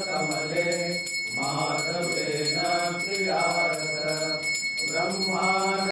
कमले माधवेन प्रियारत ब्रह्माण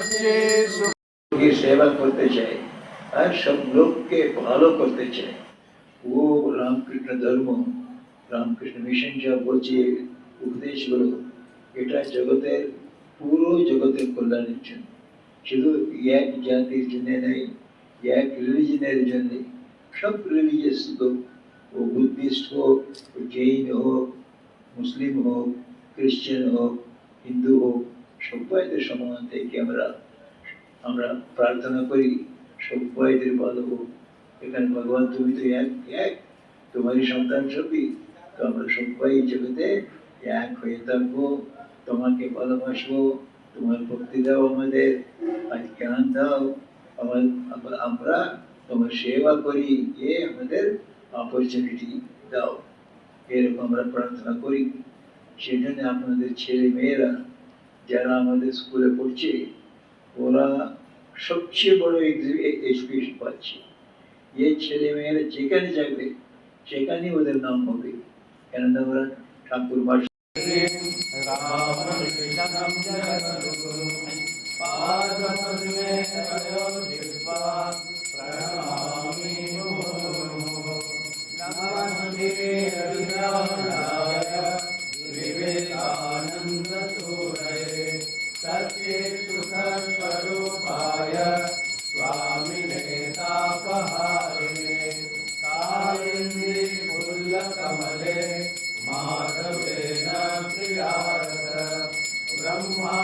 সবচেয়ে সেবা করতে চাই আর সব লোককে ভালো করতে চাই ও রামকৃষ্ণ ধর্ম, রামকৃষ্ণ মিশন যা বলছে, উপদেশ উপদেশগুলো এটা জগতের, পুরো জগতের কল্যাণের জন্য। শুধু এক জাতির জন্য নেই এক রিলিজনের জন্য। সব রিলিজিয়াস লোক, ও বুদ্ধিস্ট হোক জৈন হোক, মুসলিম হোক খ্রিস্টান হোক, হিন্দু হোক সবাইদের সমান থেকে আমরা আমরা প্রার্থনা করি সবাইদের ভালো হোক। এখানে ভগবান, তুমি তো এক এক। তোমারই সন্তান সবই। তো আমরা সবাই জগতে এক হয়ে থাকব। তোমাকে ভালোবাসবো। তোমার ভক্তি দাও আমাদের। আজ জ্ঞান দাও। আমার আমরা- তোমার সেবা করি। এ আমাদের অপরচুনিটি দাও। এরকম আমরা প্রার্থনা করি। সেই জন্য আপনাদের ছেলে মেয়েরা যারা আমাদের স্কুলে পড়ছে ওরা সবচেয়ে বড় এক্সপিরিয়েন্স পাচ্ছে এই ছেলে মেয়েরা যেখানে যাবে সেখানে ওদের নাম হবে কেননা ওরা ঠাকুর ভাষা Thank you. सच्चित्सर्वरूपाय स्वामिने तापहारिणे कालिन्दि पुल्लकमले माधवेन प्रियारत ब्रह्मा